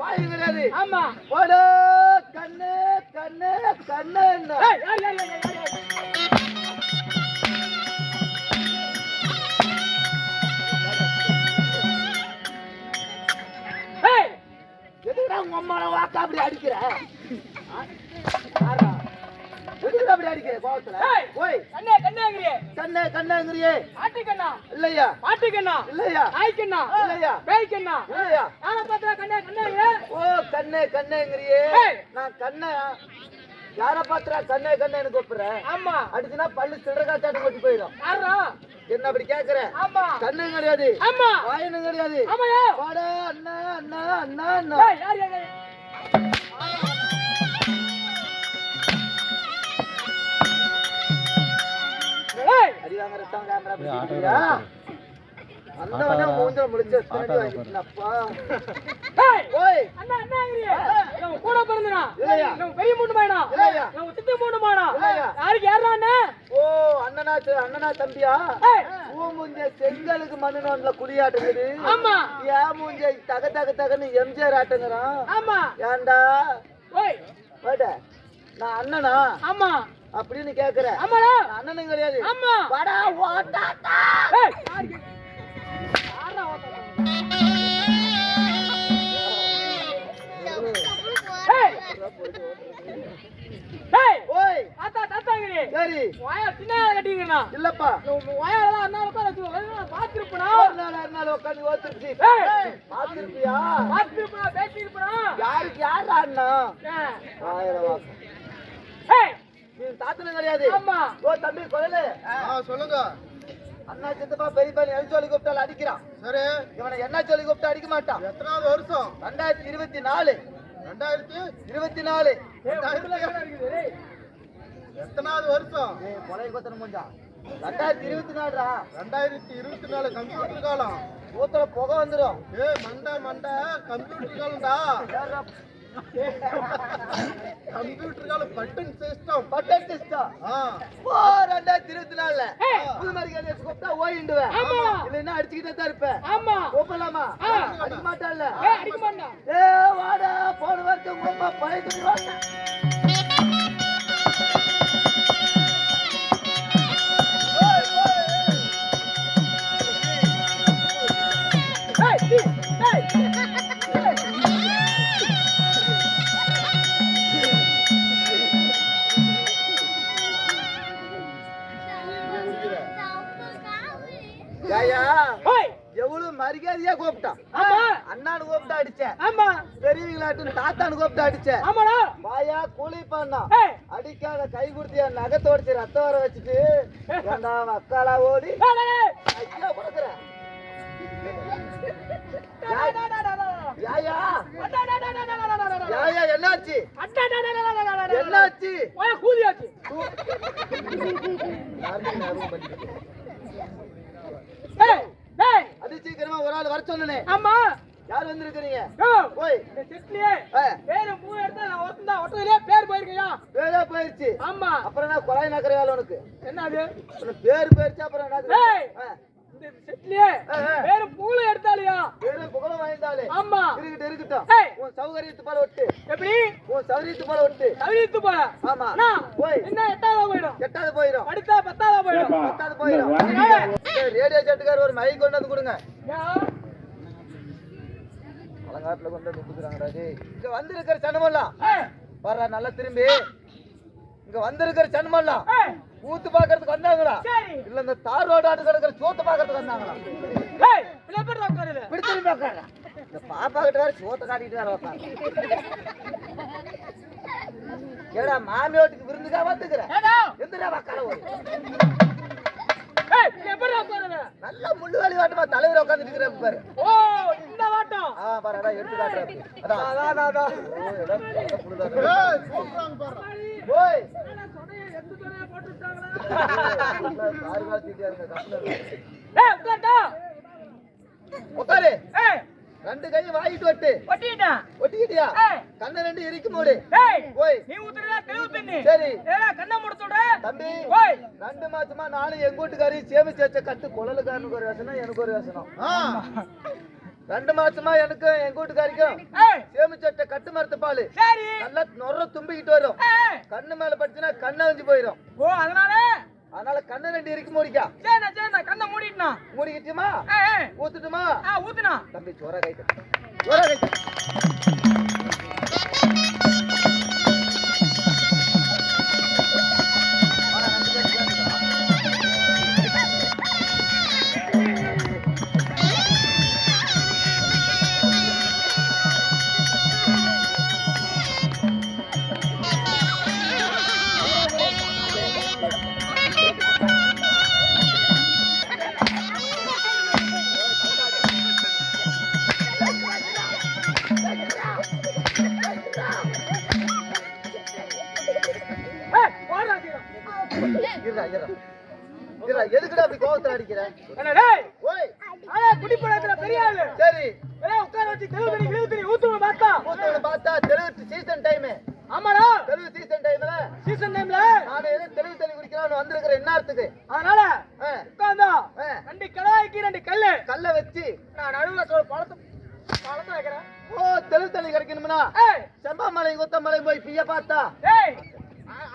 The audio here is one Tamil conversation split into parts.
ஏய் ஓ வாய் கிடையாது ஆமா. போடு. கண்ணு கண்ணு கண்ணு எதுக்குடா உங்க அம்மாவை வாக்கா அப்படி அடிக்கிற? ஆறா. எதுக்குடா அப்படி அடிக்கிற கோவத்துல. ஓய் கண்ணே கண்ணேங்கிறியே. கண்ணு கண்ணுங்கிறியே. ஆட்டு கண்ணா இல்லையா? ஆட்டு கண்ணா இல்லையா? நாய் கண்ணா இல்லையா? பேய் கண்ணா இல்லையா? ஆளை பார்த்தா கண்ணே கண்ணேங்கிற ஓ கண்ணே கண்ணேங்கிறியே. நான் கண்ணை யார பாத்துறா கண்ணே கண்ணேன்னு கூப்பிடுறேன் ஆமா. அடிச்சுனா பல்லு சில்லற காச்சாட்டு கொட்டி போயிடும். யாரா? என்ன அப்படி கேக்குற? ஆமா. கண்ணு கிடையாது. ஆமா. வாயனும் கிடையாது. ஆமாயா. வாடா அண்ணா அண்ணா அண்ணா அண்ணா. அடி வாங்குற தான் கேமரா வந்தவனே மூஞ்சல முடிச்சு தாண்டி வாங்கிட்டேனப்பா ஏய்! ஓய்! அண்ணா நம்ம கூட பிறந்தனா? இல்லையா? நம்ம பெரிய மூணு மாயனா இல்லையா? நம்ம சித்தி மூணு மாயனா இல்லையா? யாருக்கு யாரா அண்ணா? ஓ அண்ணனா அண்ணனா தம்பியா? பூ மூஞ்ச செங்கலுக்கு மண்ணு நோண்ல குடியாட்டுங்குது ஆமா. ஏன் மூஞ்ச தக தக தகன்னு எம்ஜிஆர் ஆட்டுங்கிறான் ஆமா. ஏன்டா? ஓய்! வாட. நான் அண்ணனா? ஆமா. அப்படின்னு கேக்குற. ஆமாடா. நான் அண்ணனும் கிடையாது. ஆமா. வாடா ஓட்டாட்டா ஓய். தாத்தா தாத்தாங்கிறியே சரி. வாயா சின்ன கட்டிங்கண்ணா. இல்லப்பா. வாயால அண்ணா உட்கார பாத்துருப்பனா ஒரு நாள் நாள் உட்காந்து ஓத்துருச்சு பாத்துருப்பியா பாத்துருப்பனா பேசிருப்பனா யாருக்கு யாரா அண்ணா? ஆயிரம் ஏய். நீ தாத்தனும் கிடையாது ஆமா. ஓ தம்பி குழலு சொல்லுங்க. அண்ணா சித்தப்பா பெரியப்பா நீ எது சொல்லி கூப்பிட்டாலும் அடிக்கிறான். சரி. இவனை என்ன சொல்லி கூப்பிட்டா அடிக்க மாட்டான். எத்தனாவது வருஷம்? ரெண்டாயிரத்தி இருபத்தி நாலு. ரெண்டாயிரத்தி இருபத்தி நாலு. எத்தனாவது வருஷம்? ஏய் கொலை கொத்தன முடிஞ்சா ரெண்டாயிரத்தி இருபத்தி நாலுடா. ரெண்டாயிரத்தி இருபத்தி நாலு கம்ப்யூட்டர் காலம். ஊத்துல புகை வந்துடும் ஏ மண்டை மண்டை. Computer காலம்டா. Computer button system button system ரெண்டாயிரத்தி இருபத்தி நாலுல. புது மாதிரி கேட்டு கூப்பிட்டா ஓயிண்டுவேன் ஆமா. இல்லைன்னா அடிச்சுக்கிட்டே தான் இருப்பேன். ஆமா. கூப்பிடலாமா. அடிக்க மாட்டான்ல அடிக்க மாட்டான்? ஏ வாடா போன வருஷம் உங்க அம்மா பழைய துணி வாங்க ஏய் சீ, எவ்வளவு மரியாதையா கூப்பிட்டான் அண்ணானு கூப்பிட்டா அடிச்சேன் ஆமா பெரியவங்களாட்டு தாத்தானு கூப்பிட்டா அடிச்சேன் ஆமாடா வாயா கூலி பண்ணா அடிக்காத கை கொடுத்து என் ரத்தம் வர வச்சுட்டு ஏண்டா அக்காலா என்னாச்சு ஆள் வர சொன்னனே ஆமா. யார் வந்திருக்கிறீங்க? போய். இந்த செட்லயே பேரு மூணு இடத்துல நான் ஒருத்தன் தான். ஒட்டதுலயே பேர் போயிருக்கையா? பேரே போயிருச்சு. ஆமா. அப்புறம் நான் கொலை நக்கற வேலை உனக்கு? என்ன அது? உனக்கு பேர் போயிருச்சு அப்புறம் என்ன இந்த செட்லயே. பேரு மூணு எடுத்தாலியா பேரு புகழ வாய்ந்தாலே ஆமா. இருக்கட்டும் இருக்கட்டும். உன் சௌகரியத்து போல விட்டு எப்படி? உன் சௌகரியத்து போல விட்டு தவிர்த்து போல? ஆமா. போய். என்ன எட்டாவதா போயிடும். எட்டாவது போயிடும். படித்தா பத்தாவதா போயிடும். பத்தாவது போயிடும். ரேடியோ செட்டுக்கார் ஒரு மைக் கொண்டு வந்து கொடுங்க. ஏன்? அலங்காட்டுல கொண்டு வந்து கொடுக்குறாங்கடா டேய் இங்க வந்திருக்கிற சனமெல்லாம் வர்றா நல்லா திரும்பி. இங்க வந்திருக்கிற சனமெல்லாம் ஊத்து பாக்குறதுக்கு வந்தாங்களா? இல்ல இந்த தார் ரோடு ஆட்டு கிடக்கிற சோத்து பாக்குறதுக்கு வந்தாங்களா? உட்கார்றா. இந்த பாப்பா கிட்ட வேற சோத்தை காட்டிட்டு வேற உட்காரு. ஏடா மாமி வீட்டுக்கு விருந்துக்கா வந்துக்கிற? ஏடா. எந்திரா வக்கால ஒரு. நல்ல முள்ளு வேலி வாட்டமா தலைவர் உட்காந்துட்டு இருக்கிற பாரு. ஓ இந்த வாட்டம் ஆ பாரு அதான் எடுத்து காட்டுறாரு அதான். அதான் அதான் ஓ, எல்லாம் புழுதா இருக்கு. ஏய், கூப்பிடுறாங்க பாரு. ஓய். என்னடா சொன்னையே, எந்த ஆறு கால் தீட்டியா இருங்க, கம்முனு இருங்க. ஏய் உட்கார்டா உட்காரு. ஏய். ரெண்டு கையும் வாங்கிட்டு வட்டு. ஒட்டிட்டா ஒட்டிக்கிட்டியா? ஏய். கண்ணை ரெண்டு இறுக்கி மூடு. ஓய் நீ ஊத்துறதா தெளிவு தண்ணி சரி. ஏடா கண்ணை மூடத்தோட தம்பி ஓய் ரெண்டு மாசமா நானும் எங்க வீட்டுக்காரி சேமிச்சு வச்ச கட்டு குழலுக்காரனுக்கு ஒரு வேசனம் எனக்கு ஒரு வேசனம். ரெண்டு மாசமா எனக்கு எங்க வீட்டுக்காரிக்கும் சேமிச்சு வச்ச கட்டு மரத்து பால். சரி. நல்லா நொற தும்பிக்கிட்டு வரும். கண்ணு மேல பட்டுச்சுன்னா கண்ணை அவிஞ்சு போயிடும் ஓ அதனால? அதனால கண்ணை ரெண்டு இறுக்கி மூடிக்கா. சரிண்ணா சரிண்ணா கண்ணை மூடிட்டா மூடிக்கிட்டுமா? ஊத்துட்டுமா? ஊத்துனா. தம்பி சோற கைட்டு. சோற கைட்டு. பெரிய ஆளு. சரி. உட்கார வச்சு தெளிவு தண்ணி தெளிவு பார்த்தா. மூத்தவனை பார்த்தா தெலுங்கு சீசன் டைம் ஆமாடா. தெலுங்கு சீசன் டைம்ல சீசன் டைம்ல நான் தெலுங்கு தண்ணி குடிக்கலாம்னு வந்திருக்கிற என்னத்துக்கு அதனால உட்கார்ந்தா ரெண்டு கிடாய்க்கு ரெண்டு கல்லு. கல்லை வச்சு. நான் நடுவுல சொல்ல பழத்தை பழத்தை வைக்கிறேன். ஓ தெலுங்கு தண்ணி கிடைக்கணும்னா செம்பாமலை கொத்தமலை போய் பிய பார்த்தா.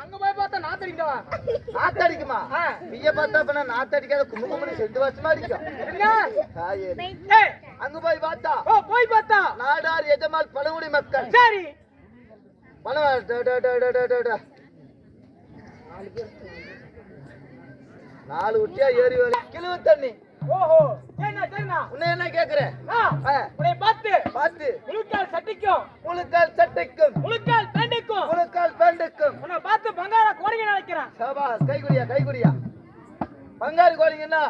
அங்க போய் பார்த்தா தெரிஞ்சவா நாத்தடிக்குமா. பிய பார்த்தா அப்ப நாத்தடிக்காத கும்பு கும்பு செண்டு வருஷமா அடிக்கும். அங்க போய் பார்த்தா. ஓ போய் பார்த்தா. நாடார் எஜமால் பழங்குடி மக்கள். சரி. பணம் ட, ட, ட, ட, ட, ட, ட. நாலு உட்டியா ஏறி வேலை கிழுவு தண்ணி. ஓஹோ. சரிண்ணா சரிண்ணா உன்னை என்ன கேக்குறேன்? உன்னை பார்த்து. பார்த்து. முழுக்கால் சட்டிக்கும். முழுக்கால் சட்டைக்கும். முழுக்கால் பேண்டுக்கும். முழுக்கால் பேண்டுக்கும். உன்னை பார்த்து பங்காள கோரிக்கை நினைக்கிறேன். சபா கைகுடியா கைகுடியா பங்காரு கோழிங்கன்னா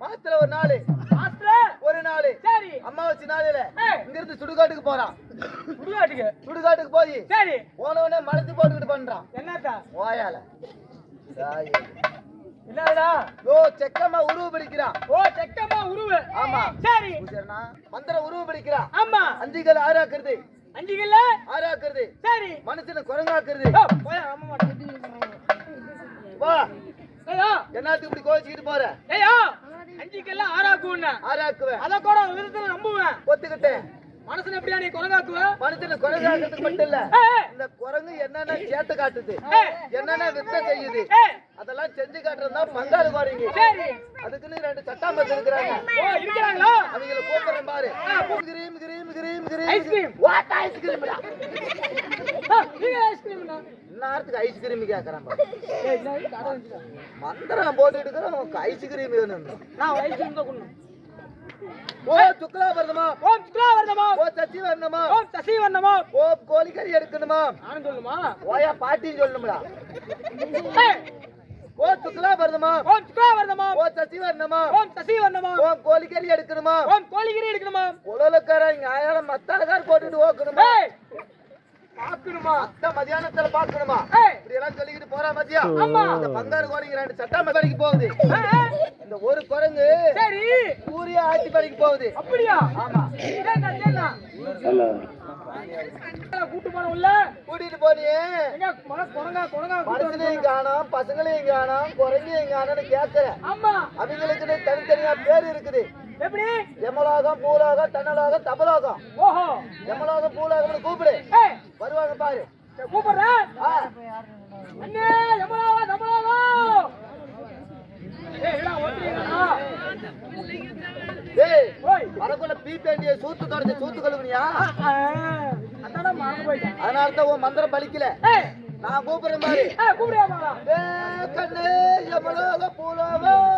மாசத்துல ஒரு நாள். மாஸ்டர் ஒரு நாள். சரி. அம்மாவாச்சி நாளில இங்க இருந்து சுடுகாட்டுக்கு போறான். சுடுகாட்டுக்கு? சுடுகாட்டுக்கு போய் சரி. போனவனே மலத்து போட்டுக்கிட்டு பண்றான். என்னத்தா? ஓயால என்னடா? ஓ செக்கம்மா உருவு பிடிக்கிறான் ஓ செக்கம்மா உருவு. ஆமா. சரி. பூஜாரனா, மந்திரம் உருவு பிடிக்கிறான் ஆமா. அஞ்சுகள் ஆறாக்குறது. அஞ்சுகள்ல ஆறாக்குறது. சரி. மனுஷனை குரங்காக்குறது. வா. என்னத்துக்கு இப்படி கோச்சிக்கிட்டு போற? ஐயா அஞ்சுக்கெல்லாம் ஆறாக்குவேன் ஆறாக்குவேன். அத கூட விதத்துல நம்புவேன். ஒத்துக்கிட்டேன். மனசுல எப்படியா நீ குரங்காக்குவ மனுஷனை குரங்காக்குறதுக்கு மட்டும் இல்ல. இந்த குரங்கு என்னென்ன சேட்டை காட்டுது? என்னென்ன வித்தை செய்யுது? அதெல்லாம் செஞ்சு காட்டுறது பங்காளி சரி. அதுக்குன்னு ரெண்டு சட்டாம்பஸ் இருக்கிறாங்க ஓ இருக்கிறாங்களா? அவங்கள கூப்பிடுறேன் பாரு. Cream cream cream cream ice cream what ஐஸ்கிரீம்டா நீங்க ஐஸ்கிரீம்னா நேரத்துக்கு ஐஸ்கிரீம் கேக்குறான் பாரு. ஏய் என்ன கடை வந்துடா. மந்திரம் போட்டுட்டு இருக்கிற உனக்கு ஐஸ்கிரீம் வேணும் நான் ஐஸ்கிரீம் தான் கொண்டு ஓ சுக்லா வருதுமா ஓம் சுக்லா வர்ணமா ஓ சச்சி வரணுமா ஓம் சசி வர்ணமா ஓ கோழிக்கறி எடுக்கணுமா? நானும் சொல்லுமா? ஓயா பாட்டின்னு சொல்லணும்டா ஓ சுக்லா வருதுமா ஓம் சுக்லா வர்ணமா ஓ சச்சி வரணுமா ஓம் சசி வர்ணமா ஓ கோழிக்கறி எடுக்கணுமா? ஓம் கோழிகிரி எடுக்கணுமா? உடலுக்கார நியாயம் மத்தாலக்கார போட்டுட்டு ஓக்கணுமா? ஏய் பார்க்கணுமா? அத்த மதியானத்துல பாக்கணுமா இப்படி எல்லாம் சொல்லிக்கிட்டு போறா மதியா. இந்த பங்காரு கோழிங்க ரெண்டு சட்டாம கடைக்கு போகுது. இந்த ஒரு குரங்கு சரி. ஊரியா ஆட்சி கடைக்கு போகுது. அப்படியா? ஆமா. கூட்டு போன உள்ள கூட்டிட்டு போனியே. குரங்கா குரங்கா மனுஷனையும் காணோம் பசங்களையும் காணோம் குரங்கையும் காணோம்னு கேட்கிற ஆமா. அவங்களுக்குன்னு தனித்தனியா பேர் இருக்குது. எப்படி? எமலோகம் பூலோகம் தன்னலோகம் தபலோகம். ஓஹோ. எமலோகம் பூலோகம்னு கூப்பிடு. வருவாங்க பாரு. கூப்பிடுறேன் அண்ணே ஏய் ஓட்டுறீங்களா? டேய் வரக்குள்ள பீ பேண்டிய சூத்து தொடச்சு சூத்து கழுவுனியா? அதாடா மறந்து போயிட்டேன் அதனால தான் உன் மந்திரம் பலிக்கல. நான் கூப்பிடுறேன் ஏ கண்ணே எமலோக பூலோகம்.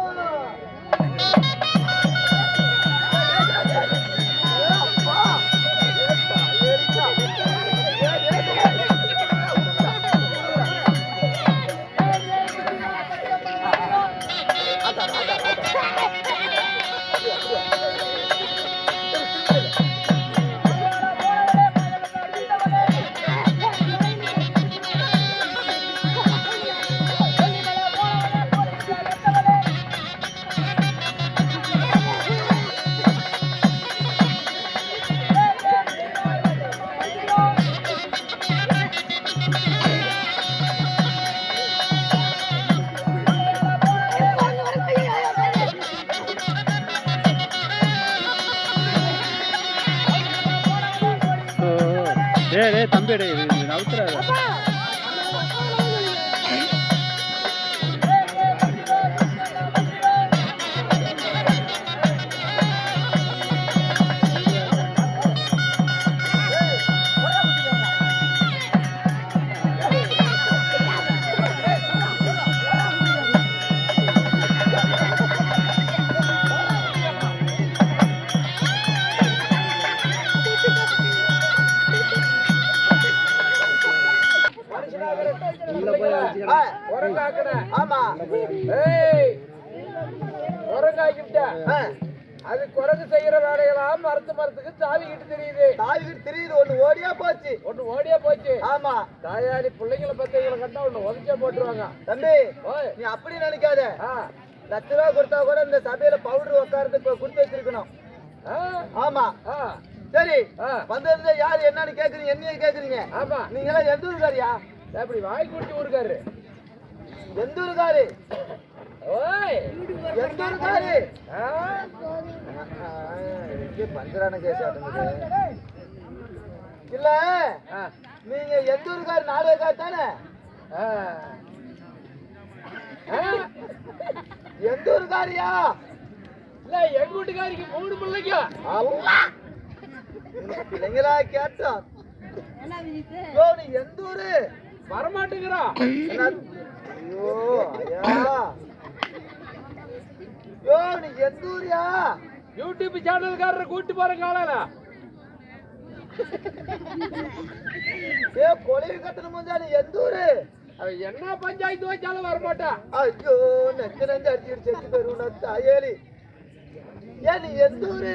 otra. அது குரங்கு செய்யற வேலையெல்லாம் மரத்து மரத்துக்கு தாவிக்கிட்டு தெரியுது. தாவிக்கிட்டு தெரியுது ஒண்ணு ஓடியா போச்சு. ஒண்ணு ஓடியே போச்சு. ஆமா. தாயாரி பிள்ளைங்களை பத்தைகளை கண்டா ஒண்ணு உதச்சே போட்டுருவாங்க. தம்பி நீ அப்படி நினைக்காத. லட்ச ரூபா கொடுத்தா கூட இந்த சபையில பவுடர் உட்கார்ந்து கொடுத்து வச்சிருக்கணும். ஆமா. சரி வந்திருந்த யார்? என்னன்னு கேக்குறீங்க என்னைய கேக்குறீங்க? ஆமா. நீங்க எல்லாம் எந்த ஊருக்காரியா அப்படி வாய் குடிச்சு ஊருக்காரு எந்த ஊருக்காரு ஓய் எந்த ஊருக்காரு ஆ இங்கே பஞ்சரான கேஸ் ஆட்டுங்க இல்ல ஆ. நீங்க எந்த ஊருக்காரு நாடகக்காரு தானே? எந்த ஊருக்காரியா இல்ல எங்க வீட்டுக்காரிக்கு மூணு பிள்ளைங்க. பிள்ளைங்களா கேட்டோம் யோ, நீ எந்த ஊரு வரமாட்டேங்கிறா. என்ன? ஐயோ ஐயா. யோ நீ எந்த ஊரியா? யூடியூப் சேனல்காரரை கூட்டி போற காலையில ஏ கொலைவு கத்தன முடிஞ்சா நீ? எந்த ஊரு? அவன் என்ன பஞ்சாயத்து வச்சாலும் வரமாட்டா. ஐயோ நெஞ்சு நெஞ்சு அடிச்சுட்டு செத்து போயிருந்தா தாயேலி. ஏன் நீ எந்த ஊரு?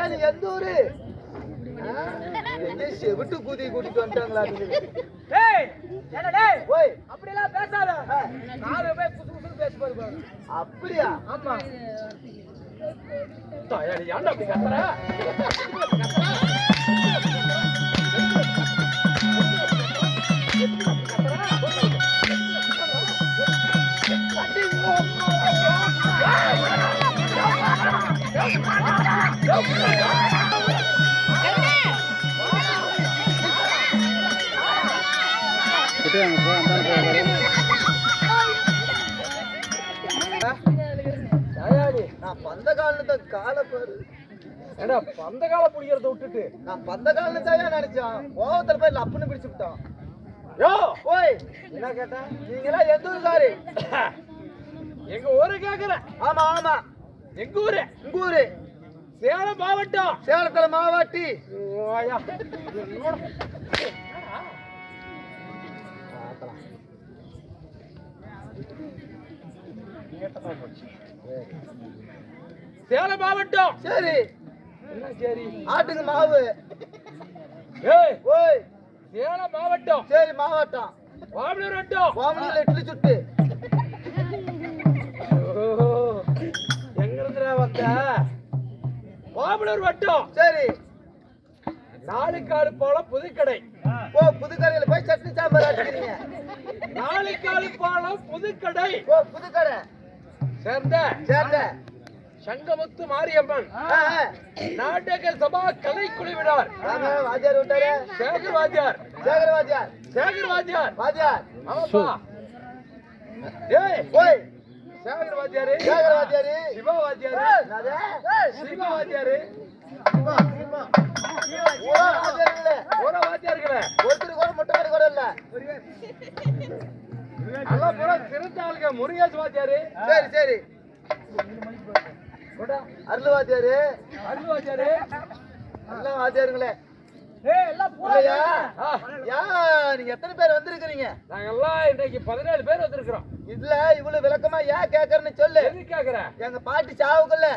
ஏன் நீ எந்த ஊரு? எங்க செவிட்டு கூதி கூட்டிட்டு வந்துட்டாங்களா டேய் என்ன டேய் ஓய் அப்படி எல்லாம் பேசாத நாலு பேர் குசு குசு பேசி பாருங்க அப்படியா ஆமா ஏன்டா அப்படி கத்துற கிட்டே அங்கே போ அந்த நான் பந்த காலத்தை காலை பாரு. ஏடா பந்த கால புடிக்கிறத விட்டுட்டு? நான் பந்த காலத்தாயா நினைச்சேன். கோவத்தில் போய் லப்புன்னு பிடிச்சு விட்டான். யோ ஓய் என்ன கேட்டா? நீங்களா எந்த ஊருக்காரு? எங்க ஊரு கேக்குற ஆமா ஆமா. எங்க ஊரு? உங்க ஊரு. சேலம் மாவட்டம். சேலத்துல மாவாட்டி. ஓயா சேலம் மாவட்டம். சரி. என்ன சரி? ஆட்டுக்கு மாவு. ஏய் ஓய். சேலம் மாவட்டம். சரி மாவட்டம். வாமலூர் வட்டம். கோமலியில் இட்லி சுட்டு. ஓஹோ, எங்க இருந்துடா வந்த? வாமலூர் வட்டம். சரி. நாலுக்காடு போல புதுக்கடை. ஓ புதுக்கடையில போய் சட்னி சாம்பார் அடிக்கிறீங்க நாலுக்காடு பாலம் புதுக்கடை. ஓ புதுக்கடை. சேர்ந்த சேர்ந்த. சங்கமுத்து மாரியம்மன். நாடக சபா கலைக்குழுவினர். வாங்க வாத்தியார் விட்டாரு. சேகர் வாத்தியார். சேகர் வாத்தியார். சேகர் வாத்தியார். வாத்தியார். ஆமாப்பா. ஏய் ஓய் சேகர் வாத்தியாரு. சேகர் வாத்தியாரு. சிவா வாத்தியாரு? சிவா வாத்தியாரு. ஒரு வாத்தியார்களே ஒருத்தர் கூட முட்டை கடை கூட இல்ல. எல்லாம் பூரா திருத்தாளுங்க முருகேஷ் வாத்தியாரு. சரி சரி. அருள் வாத்தியாரு. அருள் வாத்தியாரு. எல்லாம் வாத்தியாருங்களே நீங்க எத்தனை பேர் வந்திருக்கிறீங்க? நாங்க எல்லாம் இன்னைக்கு பதினேழு பேர் வந்திருக்கிறோம். இதுல இவ்வளவு விளக்கமா ஏன் கேக்குறேன்னு சொல்லு. எது கேக்குற? எங்க பாட்டி சாவுக்குள்ள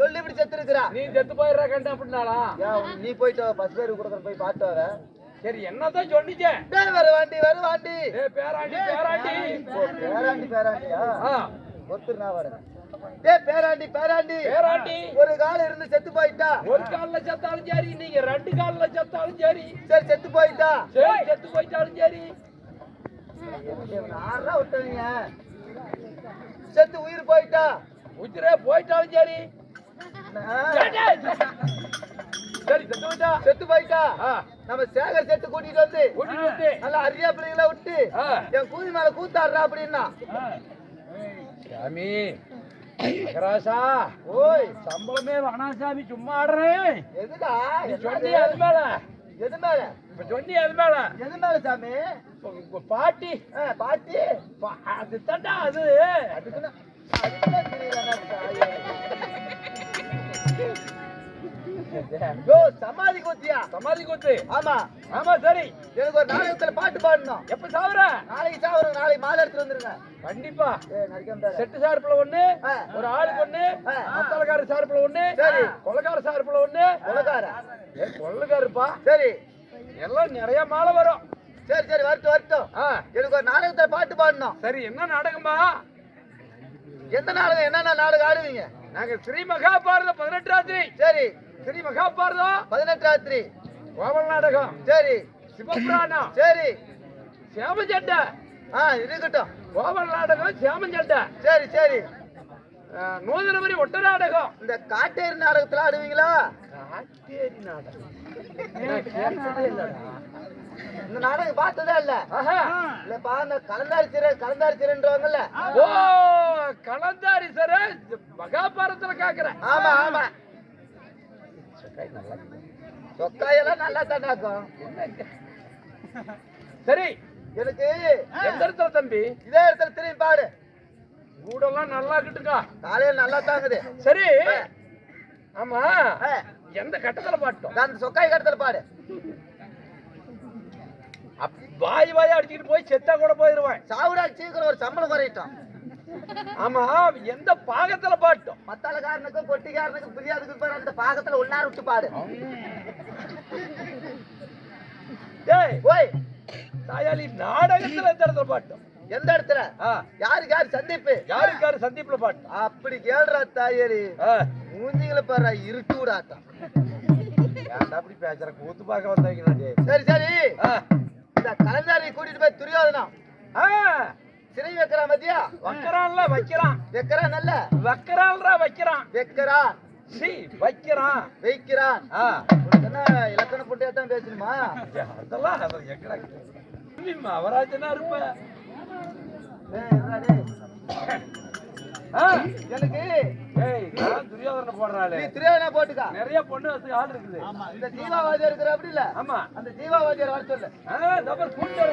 சொல்லி இப்படி செத்துருக்கிறா நீ செத்து போயிடுற கண்டு அப்படின்னாலா நீ போயிட்டு பஸ் பேர் கொடுக்குற போய் பாட்டு வர. சரி என்னதான் சொன்னிச்சே டேய் வர வாண்டி வர வாண்டி. ஏ பேராண்டி பேராண்டி. பேராண்டி பேராண்டியா ஆ, ஒருத்தர் நான் வரேன். டேய் பேராண்டி பேராண்டி. பேராண்டி. ஒரு காலம் இருந்து செத்து போயிட்டா. ஒரு கால்ல செத்தாலும் சரி நீங்க ரெண்டு கால்ல செத்தாலும் சரி. சரி செத்து போயிட்டா. சரி செத்து போயிட்டாலும் சரி. ஆறா விட்டீங்க செத்து உயிர் போயிட்டா. உச்சிரே போயிட்டாலும் சரி. சரி செத்து விட்டா செத்து போயிட்டா. ஆ, நம்ம சேகர் செத்து கூட்டிட்டு வந்து நல்லா அரியா பிள்ளைகளை விட்டு. என் கூதி மேல கூத்தாடுறா அப்படின்னா. சாமி மகராசா ஓய். சம்பளமே வேணாம் சாமி சும்மா ஆடுறேன் எதுடா? சொன்னி அது மேல. எது மேல? இப்ப சொன்னி அது மேல. எது மேல சாமி? பாட்டி. பாட்டி. அது தண்டா அது. அதுக்குன்னு அதுக்குன்னு தெரியல யோ சமாதி கூத்தியா? சமாதி கூத்து. ஆமா. ஆமா சரி. எனக்கு ஒரு நாடகத்துல பாட்டு பாடணும். எப்ப சாவுற? நாளைக்கு சாவரம் நாளைக்கு மாலை எடுத்துட்டு வந்துருங்க. கண்டிப்பா. செட்டு சார்பில் ஒண்ணு. ஒரு ஆளுக்கு ஒண்ணு. மத்தாளக்கார சார்பில் ஒண்ணு சரி. கொலகார சார்பில் ஒண்ணு. கொலகார. ஏ கொள்ளக்காருப்பா சரி. எல்லாம் நிறைய மாலை வரும். சரி சரி வரட்டும் வரட்டும். எனக்கு ஒரு நாடகத்துல பாட்டு பாடணும். சரி என்ன நாடகமா எந்த நாடகம்? என்னென்ன நாடகம் ஆடுவீங்க? நாங்க ஸ்ரீ மகாபாரதம் பதினெட்டு ராத்திரி. சரி. ஸ்ரீ மகாபாரதம் பதினெட்டு ராத்திரி. கோவல் நாடகம். சரி. சிவபுராணம். சரி. சேமஞ்சண்டை. ஆ இருக்கட்டும். கோவல் நாடகம் சேமஞ்சண்டை. சரி சரி. நூதனமரி ஒட்ட நாடகம். இந்த காட்டேரி நாடகத்துல ஆடுவீங்களா? காட்டேரி நாடகம். இந்த நாடகம் பார்த்ததே இல்ல. இல்லப்பா இந்த கலந்தாரி சிறை கலந்தாரி சிறைன்றவங்கல்ல. ஓ கலந்தாரி சார் மகாபாரதத்துல காக்குறேன். ஆமா ஆமா. சொக்காயெல்லாம் நல்லா தாண்டாக்கும் சரி எனக்கு எந்த இடத்துல தம்பி? இதே இடத்துல திரும்பி பாடு கூடெல்லாம் நல்லா கிட்டுக்கா காலையில நல்லா தாங்குது. சரி. ஆமா. எந்த கட்டத்துல பாட்டோம்? அந்த சொக்காய் கடத்துல பாடு வாய் வாய் அடிச்சுக்கிட்டு போய் செத்தா கூட போயிருவேன். சாவுடா சீக்கிரம் ஒரு சம்பளம் குறையிட்டோம். ஆமா எந்த பாகத்துல பாட்டோம்? மத்தாளக்காரனுக்கும் பொட்டிக்காரனுக்கும் பிரியாதுக்கு பாரு அந்த பாகத்துல உள்ளார விட்டு பாடு. டேய் ஓய். தாயாளி நாடகத்துல எந்த இடத்துல பாட்டோம்? எந்த இடத்துல? யாருக்கு யாரு சந்திப்பு? யாருக்காரு சந்திப்புல பாட்டோம்? அப்படி கேள்றா தாயரி ஆ, மூஞ்சிங்களை பாரு இருட்டு ஏன்டா அப்படி பேசுற? கூத்து பார்க்க வந்தாங்க சரி சரி. இந்த கலந்தாரி கூட்டிட்டு போய் துரியோதனம். ஆ, சிறை வைக்கிறான் மத்தியா வைக்கிறான்ல வைக்கிறான். வைக்கிறான் நல்ல வைக்கிறான்டா வைக்கிறான். வைக்கிறான். சி வைக்கிறான். வைக்கிறான். என்ன இலக்கண புண்டையா தான் பேசணுமா? அதெல்லாம் அது எங்கடா நீ மவராஜனா இருப்ப. எனக்கு துரியோதனை போடுறாளே. நீ துரியோதனா போட்டுக்கா. நிறைய பொண்ணு வசதி ஆள் இருக்குது. இந்த ஜீவாவாதியா இருக்கிற அப்படி இல்ல. ஆமா. அந்த ஜீவாவாதியார் வர சொல்லு. கூட்டு.